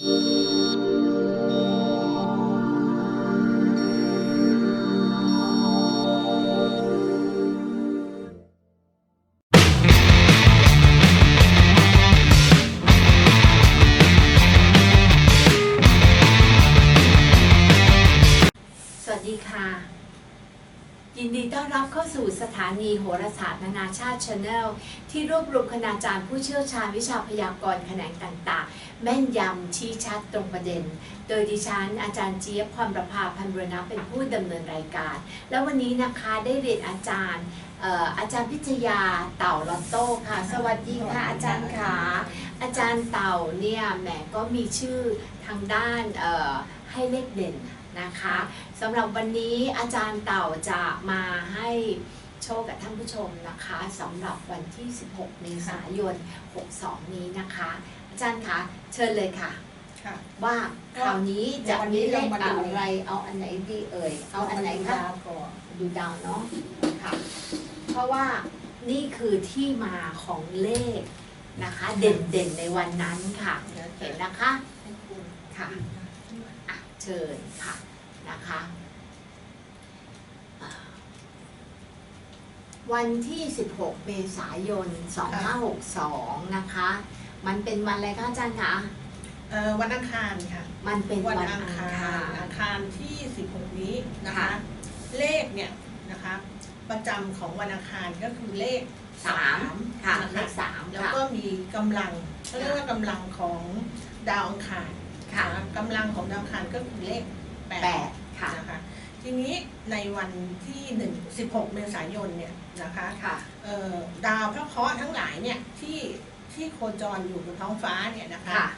ส นีโหราศาสตร์นานาชาติ Channel ที่รวบรวมคณาจารย์ผู้เชี่ยวชาญวิชาพยากรณ์แขนงต่างๆ แม่นยำชี้ชัดตรงประเด็น โดยดิฉันอาจารย์เจี๊ยบความประภาพันบรณะเป็นผู้ดำเนินรายการ แล้ววันนี้นะคะได้เรียนอาจารย์อาจารย์พิชยาเต่าลอตโต้ค่ะ สวัสดีค่ะอาจารย์ค่ะอาจารย์เต่าเนี่ยแหมก็มีชื่อทางด้านให้เลขเด่นนะคะสำหรับวันนี้อาจารย์เต่าจะมาให้ โชคกับท่านผู้ชมนะคะสำหรับวันที่ 16 เมษายน 62 นี้นะคะ อาจารย์คะเชิญเลยค่ะ ค่ะ ว่าคราวนี้จะมีเลขวันนี้เรามาดู อะไรเอาอันไหนดีเอ่ย เอาอันไหนคะดาวก่อนดูดาวเนาะค่ะ เพราะว่านี่คือที่มาของเลขนะคะ เด่นเด่นๆในวันนั้นค่ะเดี๋ยวเห็นจะนะคะให้คุณค่ะ อะเชิญค่ะนะคะอ่า วันที่ 16 เมษายน 2562 นะคะ มันเป็นวันอะไรคะอาจารย์คะ เอ่อวันอังคารค่ะ มันเป็นวัวันนอัอังงคาคารรอังคารที่ 16 นี้นะคะค่ะเลขเนี่ยนะคะ ประจำของวันอังคารก็คือเลขสามค่ะนะเลคะขสามแล้วค่ะก็มีกำลังเขาเรียกว่ากำลังของดาวอังคารค่ะ นกำลังของดาวอังคารก็คือเลขแปแปดดค่ะ นะคะ ทีนี้ในวันที่1 16 เมษายนเนี่ยนะคะค่ะเอ่อดาวพระเคราะห์ทั้งหลายเนี่ยที่ที่โคจรอยู่บนท้องฟ้าเนี่ยนะคะค่ะ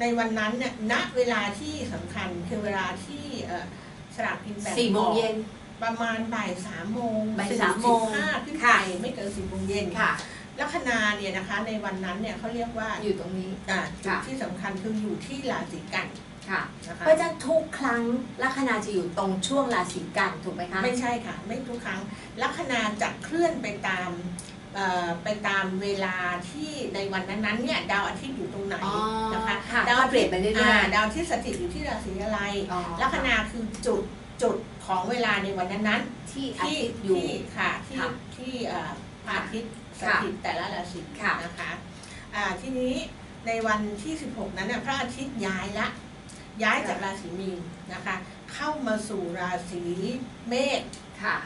ในวันนั้นเนี่ยณเวลาที่สำคัญคือเวลาที่เอ่อสลากกินแบ่งสี่โมงเย็นประมาณบ่ายสามโมงบ่ายสามโมงห้าขึ้นไปค่ะไม่เกินสี่โมงเย็นค่ะลัคนาเนี่ยนะคะในวันนั้นเนี่ยเขาเรียกว่าอยู่ตรงนี้อ่าจุดค่ะที่สำคัญคืออยู่ที่ราศีกัน ค่ะนะคะเพราะฉะนั้นทุกครั้งลัคนาจะอยู่ตรงช่วงราศีกันถูกไหมคะไม่ใช่ค่ะ ไม่ทุกครั้งลัคนาจะเคลื่อนไปตามเอ่อไปตามเวลาที่ในวันนั้นๆเนี่ยดาวอาทิตย์อยู่ตรงไหนอ๋อนะคะค่ะดาวก็เปลี่ยนไปเรื่อยๆาดาวที่สถิตอยู่ที่ราศีอะไรอ๋อลัคนาคือจุดจุดของเวลาในวันนั้นๆที่อาที่ทิตย์อยู่ที่ค่ะที่ค่ะที่เอ่อพระอาทิตย์สค่ะถิตแต่ละราศีค่ะนะคะอ่าทีนี้ในวันที่ 16 นั้นน่ะพระอาทิตย์ย้ายละ ย้ายจากราศีมีนนะคะ เข้ามาสู่ราศีเมษค่ะ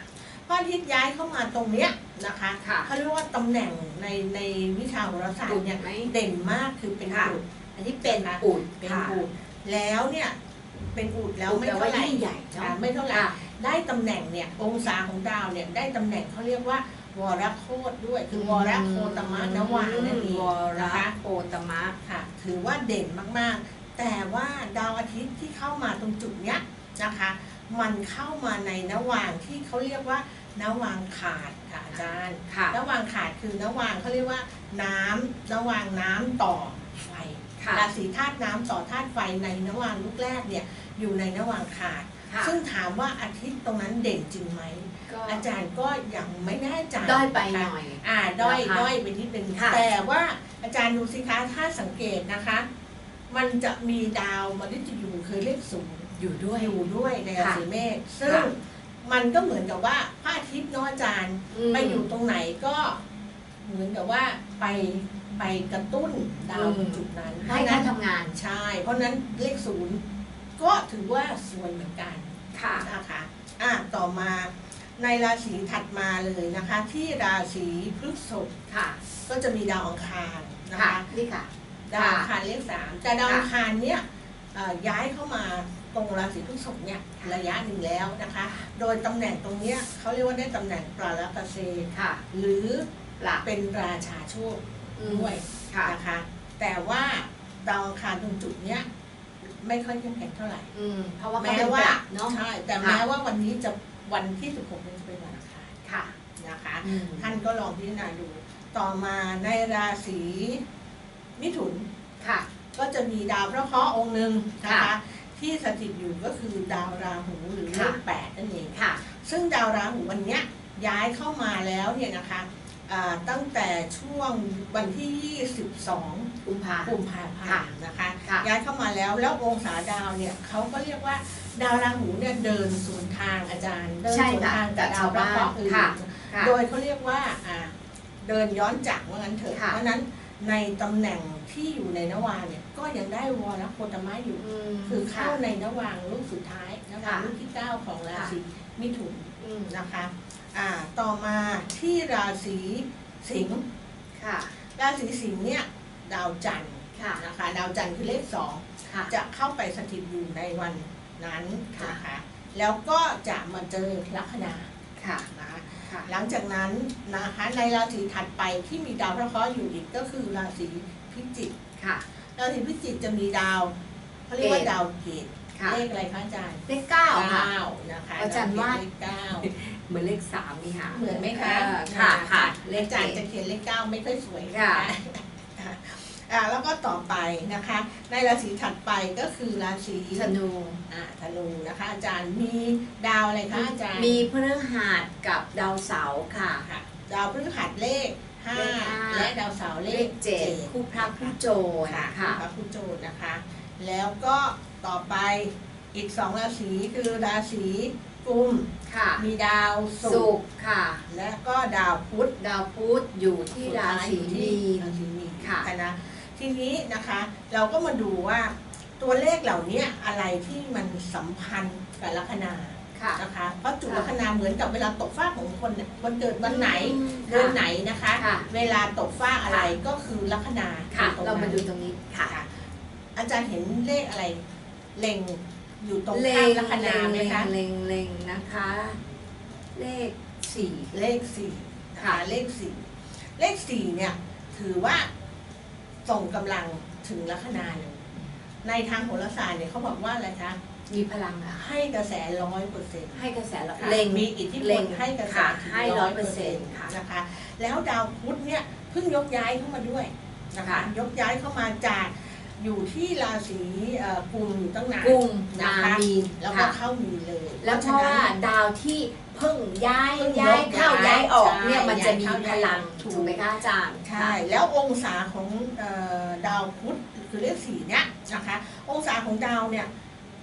พระอาทิตย์ย้ายเข้ามาตรงเนี้ยนะคะค่ะเขาเรียกว่าตำแหน่งในในวิชาโหราศาสตอุดร์เนี่ยไหมเด่นมากคือเป็นค่ะอุดอันนี้เป็นนะคะอุดเป็นค่ะอุดแล้วเนี่ยเป็นอุดแล้วไม่แปลว่าเท่าไหร่ยิ่งใหญ่ค่ะเนาะไม่เท่าไหร่ค่ะได้ตำแหน่งเนี่ยองศาของดาวเนี่ยได้ตำแหน่งเขาเรียกว่าวรโคตด้วย คือวรโคตมะนวานั่นเองวรนะคะโคตมะค่ะ ถือว่าเด่นมากๆ แต่ว่าดาวอาทิตย์ที่เข้ามาตรงจุดเนี้ยนะคะ มันเข้ามาในนวางที่เขาเรียกว่านวางขาดค่ะอาจารย์ค่ะนวางขาดคือนวางเขาเรียกว่าน้ำนวางน้ำต่อไฟค่ะราศีธาตุน้ำต่อธาตุไฟในนวางลูกแรกเนี่ยอยู่ในนวางขาดค่ะซึ่งถามว่าอาทิตย์ตรงนั้นเด่นจริงไหมก็อาจารย์ก็ยังไม่แน่ใจด้อยไปหค่ะน่อย อ่าด้อยนะคะด้อยไปนิดนึงค่ะแต่ว่าอาจารย์ดูสิคะถ้าสังเกตนะคะ มันจะมีดาวมฤตยูคือเลขศูนย์อยู่ด้วยอยู่ด้วยในราค่ะศีเมษซึ่งค่ะมันก็เหมือนกับว่าพระอาทิตย์เนาะอาจารย์มไปอยู่ตรงไหนก็เหมือนกับว่าไปไปกระตุ้นดาวตรงจุดนั้นเพให้ราะฉะท่านั้นนทำงานใช่ เพราะฉะนั้นเลขศูนย์ก็ถือว่าสวยเหมือนกันค่ะนะคะอะต่อมาในราศีถัดมาเลยนะคะ ที่ราศีพฤษภค่ะ ก็จะมีดาวอังคารนะค่ะคะนี่ค่ะ ดาวอังคารเลขสามแต่ดาวค่ะอังคารเนี่ยเอ่อย้ายเข้ามาตรงราศีพฤษภเนี่ยระยะหนึ่งแล้วนะคะ โดยตำแหน่งตรงเนี้ยเขาเรียกว่าได้ตำแหน่งปราลกเซค่ะ หรือหลักเป็นราชาโชคอืมด้วยค่ะนะคะ แต่ว่าดาวอังคารตรงจุดเนี้ยไม่ค่อยเข้มแข็งเท่าไหร่อืมเพราะว่าเขาแม้เป็นว่าปลักเนาะใช่แต่ค่ะแม้ว่าวันนี้จะวันที่ 16นี้จะเป็นวันอังคารค่ะนะคะอืมท่านก็ลองพิจารณาดู ต่อมาในราศี มิถุนค่ะ ก็จะมีดาวพระเคราะห์องค์หนึ่งนะค่ะคะที่สถิตอยู่ก็คือดาวราหูหรือเลค่ะขแปดนั่นเองค่ะ ซึ่งดาวราหูวันเนี้ยย้ายเข้ามาแล้วเนี่ยนะคะอ่าตั้งแต่ช่วงวันที่ 22 กุมภากุมภาพันค่ะธ์นะคะค่ะย้ายเข้ามาแล้วแล้วองศาดาวเนี่ยเขาก็เรียกว่าดาวราหูเนี่ยเดินสวนทางอาจารย์ เดินใช่สวนค่ะทางกับกับดาชาววพระบ้านเคราะห์อื่นค่ะค่ะโดยเขาเรียกว่าอ่าเดินย้อนจักรว่างั้นเถอะค่ะเพราะฉะนั้น ในตำแหน่งที่อยู่ในนวาเนี่ย ก็ยังได้วรโคตมะอยู่อืมคือค่ะเข้าในนวางลูกสุดท้ายนวางค่ะลูกที่9ของราศีมิถุนอืมนะคะอ่าต่อมาที่ราศีสิงห์ค่ะราศีสิงห์เนี่ยดาวจันทร์ค่ะนะคะดาวจันทร์คือเลขสองค่ะจะเข้าไปสถิตอยู่ในวันนั้นค่ะนะคะแล้วก็จะมาเจอลัคนาค่ะนะคะค่ะ หลังจากนั้นนะคะในราศีถัดไปที่มีดาวพระเคราะห์อยู่อีกก็คือราศีพิจิกค่ะราศีพิจิกจะมีดาวเขาเรียกว่าเกตดาวเกตค่ะเลขอะไรคะอาจารย์เลขเก้าค่ะเก้านะคะอาจารย์ว่าเลขเก้าเหมือนเลขสามนี่ค่ะเหมือนไหมคะเออค่ะค่ะเลขอาจารย์เจ็จะดเขียนเลขเก้าไม่ค่อยสวยค่ะค่ะ อ่าแล้วก็ต่อไปนะคะ ในราศีถัดไปก็คือราศีธนูอ่าธนูนะคะ อาจารย์มีดาวอะไรคะอาจารย์มีพฤหัสกับดาวเสาร์ค่ะ ค่ะ ดาวพฤหัสเลขห้าเลขห้า และดาวเสาร์เลเลขขเจ็ดคู่พระคู่โจรค่ะค่ะ พระผู้โจรนะคะ แล้วก็ต่อไปอีกสองราศีคือราศีกุมค่ะมีดาวศุสุกร์กร์ค่ะ และก็ดาวพุธ ดาวพุธอยู่ที่ราศีมีน ราศีมีนค่ะ นะ ทีนี้นะคะเราก็มาดูว่าตัวเลขเหล่านี้อะไรที่มันสัมพันธ์กับลัคนาค่ะนะคะ เพราะจุดค่ะลัคนาเหมือนกับเวลาตกฟ้ากของคนเนี่ยคนเกิดวันไหนอืมเดือนไหนนะคะค่ะเวลาตกฟ้ากอะไรก็คือลัคนาค่ะอยู่ตงเรานั้นมาดูตรงนี้ค่ะค่ะ อาจารย์เห็นเลขอะไร เล็งอยู่ตรงเลข้ามงลัคนาไหมคะเลงเลงนะคะ เลขสี่เลขสี่นะค่ะคะเลขสี่เลขสี่เนี่ยถือว่า ส่งกำลังถึงลัคนาเลย ในทางโหราศาสตร์เนี่ยเขาบอกว่าอะไรคะ มีพลังอะให้กระแสร้อยเปอร์เซ็นต์ให้กระแสเราเล็เล็งงมีอิทธิพเล็ลงให้กระแสค่ะถึงให้ร้อย100%เปอร์เซ็นต์ค่ะ นะคะ แล้วดาวพุธเนี่ยเพิ่งยกย้ายเข้ามาด้วยนะคะค่ะยกย้ายเข้ามาจาก อยู่ที่ราศีเอ่อกุมอยู่ตั้งนานกุมนะมาคะมีนแล้วก็ค่ะ เข้ามีเลยแล้วเพราะว่าดาวที่เพิ่งย้ายเพิ่งย้ายยกเข้าย้ายย้ายออกเนี่ยใช่มันจะมีย้ายเข้าพลังย้ายออกถูกถูกไหมคะอาจารย์ ใช่แล้วองศาของเอ่อดาวพุธคือเลขสี่เนี่ยนะคะ องศาของดาวเนี่ย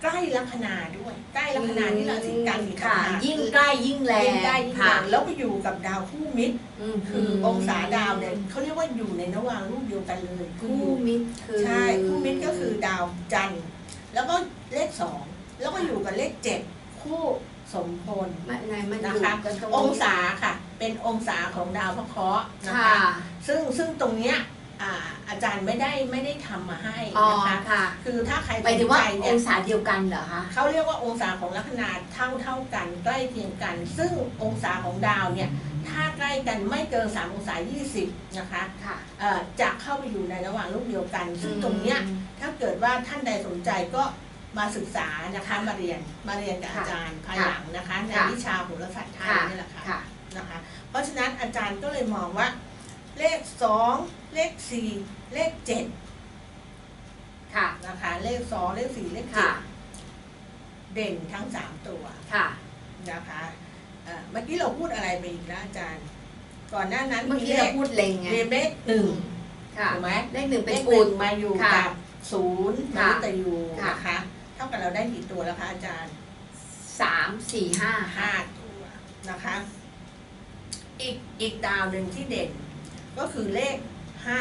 ใกล้ลัคนาด้วยใกล้ลัคนาที่ราศีกันอีกค่ะ ต่างหากยิ่งใกล้ยิ่งแรยิ่งงใกล้ยิ่งแรค่ะงแล้วไปอยู่กับดาวคู่มิตรมคือองศาดาวเนี่ยเขาเรียกว่าอยู่ในระหว่างรูปเดียวกันเลยคืออคู่ยู่มิตรคือใช่คู่มิตรก็คือดาวจันทร์แล้วก็เลขสองแล้วก็อยู่กับเลขเจ็ดคู่สมพลมันไหนมันอนะยู่คะกันตรงองศาค่ะ เป็นองศาของดาวพระเคราะห์นะค่ะคะ ซึ่งซึ่งตรงเนี้ยอ่าอาจารย์ไม่ได้ไม่ได้ทำมาให้อ๋อนะคะ ค่ะคือถ้าใครหมายถึงว่าสนใจอเนี่ยงศาเดียวกันเหรอคะ เขาเรียกว่าองศาของลัคนาเท่าเท่ากันใกล้เคียงกัน ซึ่งองศาของดาวเนี่ยถ้าใกล้กันไม่เกิน3องศา20นะคะค่ะเอ่อจะเข้าไปอยู่ในระหว่างรูปเดียวกัน ซึ่งตรงเนี้ย ถ้าเกิด ว่าท่านใดสนใจก็มาศึกษานะคะมาเรียนมาเรียนกับอาจารย์ภายหลังนะคะในค่ะวิชาโหราศาสตร์ไทยค่ะนี่แหละค่ะค่ะนะคะ เพราะฉะนั้นอาจารย์ก็เลยมองว่า เลขสองเลขสี่เลขเจ็ดค่ะนะคะ เลขสองเลขสี่เลขเจ็ค่ะดเด่นทั้งสามตัวค่ะนะคะเอ่อเมื่อกี้เราพูดอะไรไปอีกแล้วอาจารย์ ก่อนหน้านั้นเมื่อมีกี้เลเราขพูดเล็งไงมีเลขหนึ่งค่ะถูกไหมเลขหนึ่งเลเป็นขหกุนึ่ลงมาอยู่ค่ะกับ ศูนย์มค่ะ นุษยูค่ะนะคะเท่ากับเราได้กี่ตัวแล้วคะอาจารย์ สามสี่ห้าห้าตัวนะคะ อีกอีกดาวหนึ่งที่เด่น ก็คือเลขห้า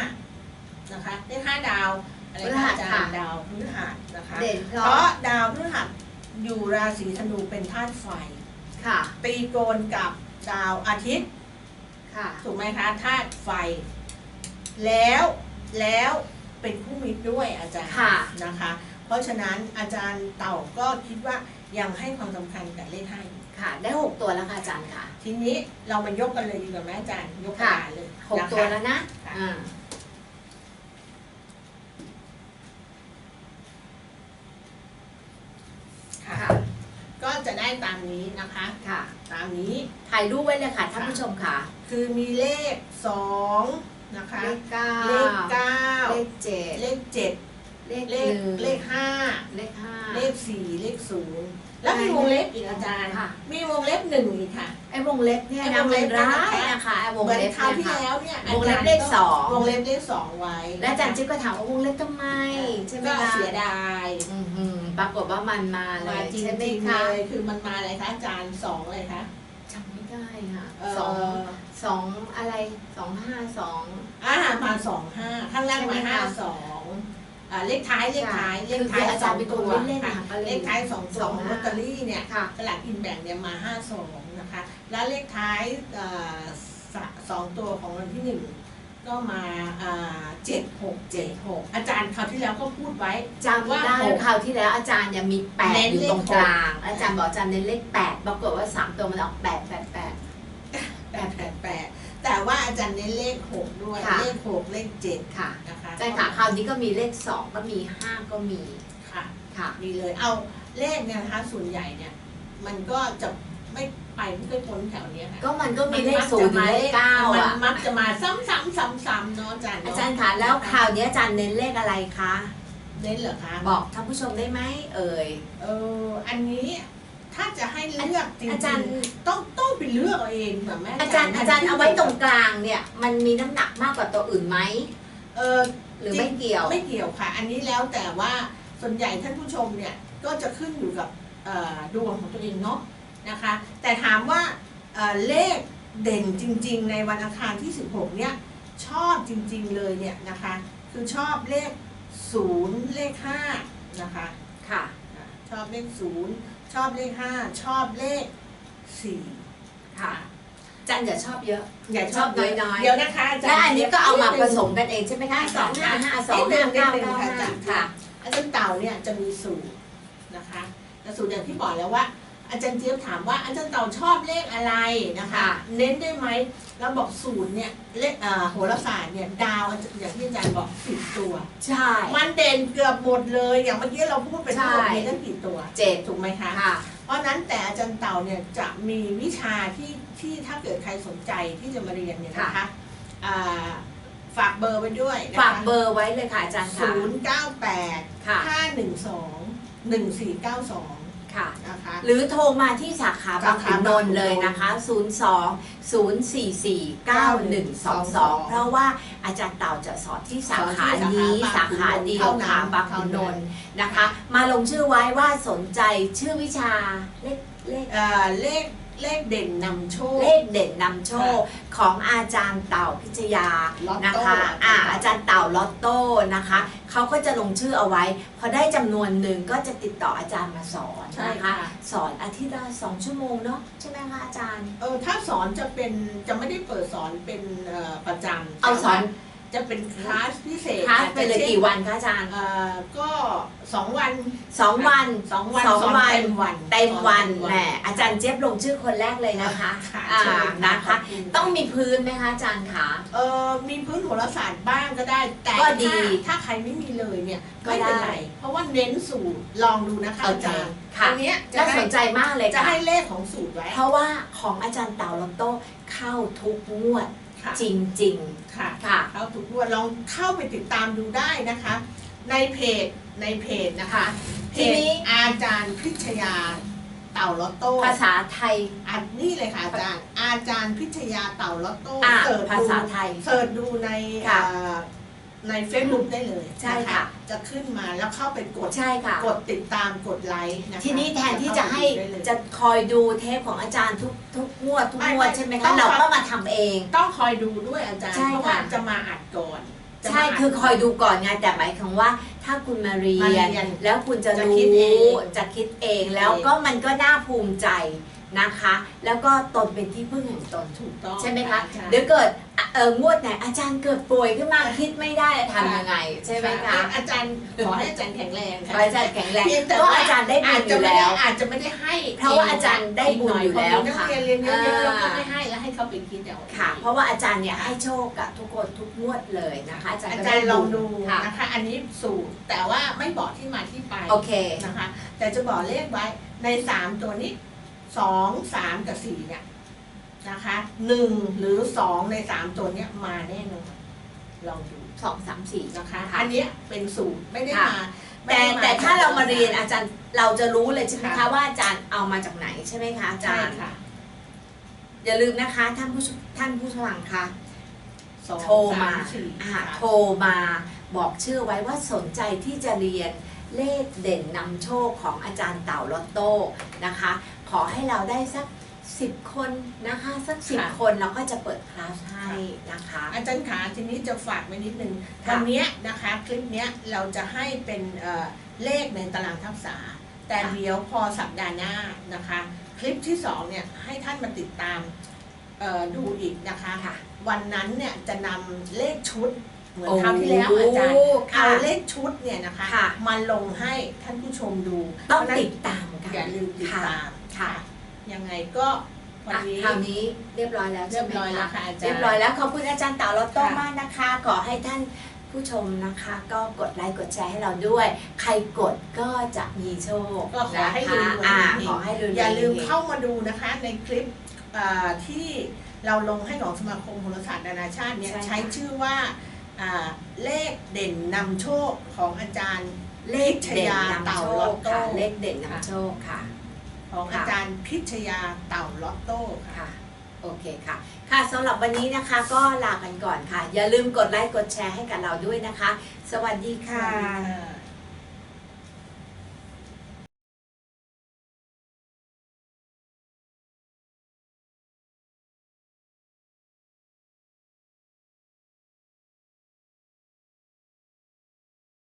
นะคะ เลขห้าดาวอะไรคะอาจารย์ดาวพฤหัสนะคะ เด่นเพเพราะราะดาวพฤหัสอยู่ราศีธนูเป็นธาตุไฟ ค่ะตีโกนกับดาวอาทิตย์ ค่ะ ถูกไหมคะธาตุไฟ แล้วแล้ว เป็นคู่มิตรด้วยอาจารย์ค่ะนะคะ เพราะฉะนั้นอาจารย์เต่าก็คิดว่ายังให้ความสำคัญกับเลขห้าอยู่ค่ะ ได้หกตัวแล้วค่ะอาจารย์ค่ะ ทีนี้เรามายกกันเลยดีกว่าไหมอาจารย์ยกกระค่ะดาษเลยหกนะคะตัวแล้วนะค่ะอ่าค่ะค่ะ ก็จะได้ตามนี้นะคะค่ะ ตามนี้ถ่ายรูปไว้เลยค่ะท่านผู้ชมค่ะ คือมีเลขสอง นะคะ เลขเก้าเลขเก้าเลขเจ็ดเลขเจ็ดเลเลขเลขหนึ่งเลขห้าเลขห้าเลขสี่เลขศูนย์แล้วมีวงเล็บอีกอาจารย์ค่ะมีวงเล็บหนึ่งอีกค่ะไอ้วงเล็บเนี่ยไอ้นะวงเล็มันบร้ายเนี่ยนะคะนะคะไอ้วงเหมือนเล็บคราวเนี่ยที่ค่ะแล้วเนี่ยวงเล็บเลขสองวงเล็บเลขสองไว้ และอาจารย์จิ๊บก็ถามว่าวงเล็บทำไมใช่ไหมก็คะเสียดายอือหือปรากฏว่ามันมาเลมายจริงใช่ไหมๆคะเลยคือมันมาอะไรคะอาจารย์สองเลยคะจำ ไม่ได้ค่ะเอ่อสองสองอะไรสองห้าสองอ่ามาสองห้าข้างล่างใช่ไหมมาคะห้าสองอ่าเลขท้ายเลขท้ายเลขท้ายคืออาจารย์เป็นสคอนงตัวเล่นๆค่ะค่ะก็เลยเลขท้ายสองตัวสองของห้าลอตเตอรี่เนี่ยค่ะสลากกินแบ่งเนี่ยมาห้าสองนะคะ แล้วเลขท้ายเอ่อสะสองตัวของวันที่หนึ่ง ก็มาเจ็ดหกเจ็ดหกอาจารย์คราวที่แล้วก็พูดไว้จำว่าได้หกคราวที่แล้วอาจารย์เนี่ยมีแปดเน้นอยู่เลขตรงกลางหกอาจารย์บอกอาจารย์เน้นเลขแปดปรากฏว่าสามตัวมันออกแปดแปดแปดแปดแปดแปดแต่ว่าอาจารย์เน้นเลขหกด้วยค่ะเลขหกเลขเจ็ดค่ะนะคะใช่ค่ะคราวนี้ก็มีเลขสองก็มีห้าก็มีค่ะค่ะดีเลยเอาเลขเนี่ยนะคะส่วนใหญ่เนี่ยมันก็จะ ไม่ไปไม่เคยพ้นแถวเนี้ยค่ะก็มันก็มีเลขศูนย์ถึงเลขเก้ามันอะมักจะมาซ้ำซ้ำซ้ำซ้ำเนาะอาจารย์เนะอาจารย์คะแล้วคราวนี้อาจารย์เน้นเลขอะไรคะเน้นเหรอคะบอกท่านผู้ชมได้ไหมเอ่ยเอออันนี้ถ้าจะให้เลือกจริงๆอาจารย์ต้องต้องไปเลือกเอาเองแบบแม่อาจารย์อาจารย์เอาไว้ตรงกลางเนี่ย มันมีน้ำหนักมากกว่าตัวอื่นไหมเออ หรือไม่เกี่ยว ไม่เกี่ยวค่ะ อันนี้แล้วแต่ว่าส่วนใหญ่ท่านผู้ชมเนี่ยก็จะขึ้นอยู่กับเอ่อดวงของตัวเองเนาะ นะคะ แต่ถามว่าเอ่อเลขเด่นจริง ๆ ในวันอังคารที่ 16 เนี่ยชอบจริง ๆ เลยเนี่ยนะคะ คือชอบเลข 0 เลข 5 นะคะ ค่ะ ชอบเลข 0 ชอบเลข 5 ชอบเลข 4 ค่ะอาจารย์อย่าชอบเยอะอย่าชอบน้อยๆเดี๋ยวนะคะอาจารย์และอันนี้ก็เอามาผสมนิดนึงกันเองใช่ไหมคะสค่ะองห้าห้าสองนิห้าดนึเก้างนิดนึเก้างค่ะห้าอาจารย์ค่ะอาจารย์เต่าเนี่ยจะมีสูตรนะคะแต่สูตรอย่างที่บอกแล้วว่า อาจารย์เจี๊ยบถามว่าอาจารย์เต่าชอบเลขอะไรนะคะค่ะเน้นได้ไหมเราบอกสูตรเนี่ยเลขเอ่อโหราศาสตร์เนี่ยดาวอย่างที่อาจารย์บอกสิบตัว ใช่ มันเด่นเกือบหมดเลยอย่างเมื่อกี้เราพูดไปทั้งหมดใช่มีตั้งกี่ตัวเจ็ดถูกไหมคะค่ะเพราะฉะนั้นแต่อาจารย์เต่าเนี่ยจะมีวิชาที่ที่ถ้าเกิดใครสนใจที่จะมาเรียนเนี่ยนะคะอ่าฝากเบอร์ไว้ด้วยนะคะฝากเบอร์ไว้เลยค่ะอาจารย์ค่ะศูนย์เก้าแปด ค่ะห้าหนึ่งสองหนึ่งสี่เก้าสองค่ะ นะคะ หรือโทรมาที่สาขาบางขุนนนท์เลยนะคะ 02 044 9122 เพราะว่าอาจารย์เต่าจะสอนที่สาขานี้ สาขาเดียวค่ะบางขุนนนท์นะคะ มาลงชื่อไว้ว่าสนใจชื่อวิชาเลขเลข เอ่อเลข เลขเด่นนำโชค เลขเด่นนำโชคของอาจารย์เต่าพิชยาล็อตนะโต้คะอ่าอาจารย์เต่าลอตโต้นะคะเขาก็จะลงชื่อเอาไว้ พอได้จำนวนหนึ่งก็จะติดต่ออาจารย์มาสอนใช่นะคะค่ะสอนอาทิตย์ละสองชั่วโมงเนาะใช่ไหมคะอาจารย์เออถ้าสอนจะเป็นจะไม่ได้เปิดสอนเป็นเอ่อประจำเอาสอนแต่ว่า จะเป็นคลาสพิเศษคลาสไปเลยอาจจะกี่วันคะอาจารย์เอ่อก็สองวันสองวันสองวันสองสอนวันเต็มวันเต็มวันสอนแหมอาจารย์เจี๊ยบลงชื่อคนแรกเลยนะคะค่ะอ่าเชิญนะคะขบณต้องมีพื้นไหมคะอาจารย์คะเออมีพื้นโหราศาสตร์บ้างก็ได้ แต่ก็ดีถ้าถ้าใครไม่มีเลยเนี่ยก็ไม่เป็นได้ไรเพราะว่าเน้นสูตรลองดูนะคะโออาเคจารย์ค่ะอันเนี้ยจะน่าให้สนใจมากเลยจะค่ะให้เลขของสูตรไว้ เพราะว่าของอาจารย์เต่าลอตโต้เข้าทุกงวดค่ะจริงค่ะๆค่ะ เข้าทุกงวดลองเข้าไปติดตามดูได้นะคะ ในเพจในเพจนะคะค่ะเพทีจนี้ อาจารย์พิชยาเต่าลอตโต้ภาษาไทย อันนี่เลยค่ะอาจารย์ อาจารย์พิชยาเต่าลอตโต้อ่าเสิร์ชภาดูษาไทยเสิร์ชดูในค่ะ เอ่อ ในเฟซบุ๊กได้เลยใช่นค่ะจะขึ้นมาแล้วเข้าไปกด ใช่ค่ะ กดติดตามกดไลค์นะคะทีนี้แทนที่จะให้เข้าไปดูได้เลย จะคอยดูเทปของอาจารย์ทุกทุกงวดทุกไม่งวดไม่ใช่ไหมต้คะอง เราฟังก็มาทำเอง ต้องคอยดูด้วยอาจารย์ ใช่เพราะว่าค่ะ จะมาอัดก่อนจะมาใช่ด คือคอยดูก่อนไงแต่หมายถึงว่า ถ้าคุณมาเรีมายนเรียนแล้วคุณจะจะรู้คิดเองจะคิดเองแล้วก็มันก็น่าภูมิใจ นะคะ แล้วก็ตนเป็นที่พึ่งแห่งตนถูกต้องใช่ไหมคะอาจารย์เดี๋ยวเกิดอะเอองวดไหนอาจารย์เกิดป่วยขึ้นมาคิดไม่ได้จะทำยังไง ใช่ไหมคะอาจารย์ขอให้อาจารย์แข็งแรงขอให้อาจารย์แข็งแรงพียงแต่เพราะว่าอาจารย์ได้บุญอยู่แล้วอาจจะไม่ได้ให้เพราะว่าอาจารย์ได้บุญอยู่แล้วนักค่ะเรียนเรียนเยอะๆอ่าแล้วก็ไม่ให้แล้วให้เขาไปคิดเอาค่ะ เพราะว่าอาจารย์เนี่ยให้โชคกับทุกคนทุกงวดเลยนะคะ อาจารย์อาก็จารได้ย์ลองดูค่ะนะคะอันนี้สูตรแต่ว่าไม่บอกที่มาที่ไปโอเคนะคะ แต่จะบอกเลขไว้ในสามตัวนี้ สองสามกับสี่เนี่ยนะคะหนึ่งหรือสองในสามตัวเนี้ยมาแน่นอนลองดูสองสามสี่นะคะค่ะอันเนี้ยเป็นสูตรไม่ได้ค่ะมาแต่ไม่ได้แต่ถ้าเรามาเรียนจกอาจารย์เราจะรู้เลยใช่ไหมคะค่ะว่าอาจารย์เอามาจากไหนใช่ไหมคะอาจาใช่รย์ค่ะอย่าลืมนะคะท่านผู้ชท่านผู้ฟังคะสองโทรมาสสี่อ่าค่ะโทรมาบอกชื่อไว้ว่าสนใจที่จะเรียนเลขเด่นนำโชคของอาจารย์เต่าลอตโต้นะคะ ขอให้เราได้สักสิบคนนะคะสักสิบคนเราก็จะเปิดคลาสให้นะคะ อาจารย์ขาทีนี้จะฝากไว้นิดนึงค่ะ วันเนี้ยนะคะคลิปเนี้ยเราจะให้เป็นเอ่อเลขในตารางทับษะแต่เดี๋ยวพอสัปดาห์หน้านะคะ คลิปที่สองเนี่ยให้ท่านมาติดตามเอ่อดูอีกนะคะ ค่ะ วันนั้นเนี่ยจะนำเลขชุด เหมือนคราวที่แล้วอาจารย์โอ้ค่ะเอาเลขชุดเนี่ยนะคะค่ะมาลงให้ท่านผู้ชมดูต้องเพราะฉะนั้นติดตามกันอย่าลืมติดตามค่ะยังไงก็วันอะนี้คราวนี้เรียบร้อยแล้วเรีใช่ยบไหมร้อยแล้วคะค่ะอาจารย์เรียบร้อยแล้วขอบคุณอาจารย์เต่าลอตโต้ค่ะมากนะคะ ขอให้ท่านผู้ชมนะคะ ก็กดไลค์กดแชร์ให้เราด้วย ใครกดก็จะมีโชคก็ขอให้นะรคะวยๆอ่าเฮงๆขอให้รวยๆอย่าลืมฮงๆเข้ามาดูนะคะในคลิปเอ่อที่เราลงให้ของสมาคมโหราศาสตร์นานาชาติเนี่ยใช่ค่ะใช้ชื่อว่าอ่า เลขเด่นนำโชคของอาจารย์เลขเด่นนำเต่าโชลอคตโต้ค่ะเลขเด่นนำโชคค่ะ ของค่ะอาจารย์พิชยาเต่าลอตโต้ค่ะค่ะโอเคค่ะ ค่ะสำหรับวันนี้นะคะก็ลากันก่อนค่ะ อย่าลืมกดไลค์กดแชร์ให้กับเราด้วยนะคะ สวัสดีสค่ะวัสดีค่ะ